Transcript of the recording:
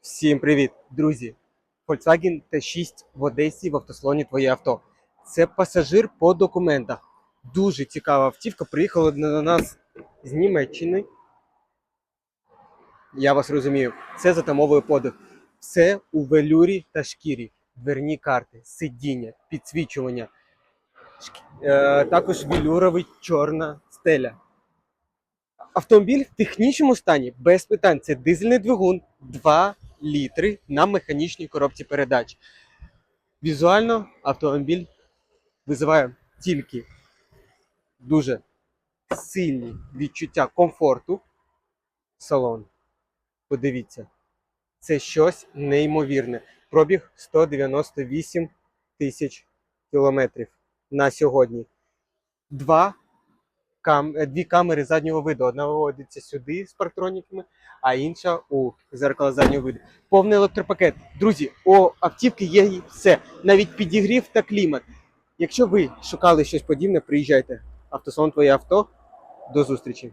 Всім привіт, друзі! Volkswagen T6 в Одесі в автосалоні Твоє авто. Це пасажир по документах. Дуже цікава автівка. Приїхала до нас з Німеччини. Я вас розумію. Це затамовує подих. Все у велюрі та шкірі. Дверні карти, сидіння, підсвічування. Шк- Е, також велюровий чорна стеля. Автомобіль в технічному стані без питань. Це дизельний двигун 2 літри на механічній коробці передач. Візуально автомобіль визиває тільки дуже сильні відчуття комфорту. Салон. Подивіться, це щось неймовірне. Пробіг 198 тисяч кілометрів на сьогодні. Два кам... дві камери заднього виду. Одна виводиться сюди з парктроніками, а інша у зеркало заднього виду. Повний електропакет. Друзі, у автівки є все. Навіть підігрів та клімат. Якщо ви шукали щось подібне, приїжджайте. Автосалон твоє авто. До зустрічі.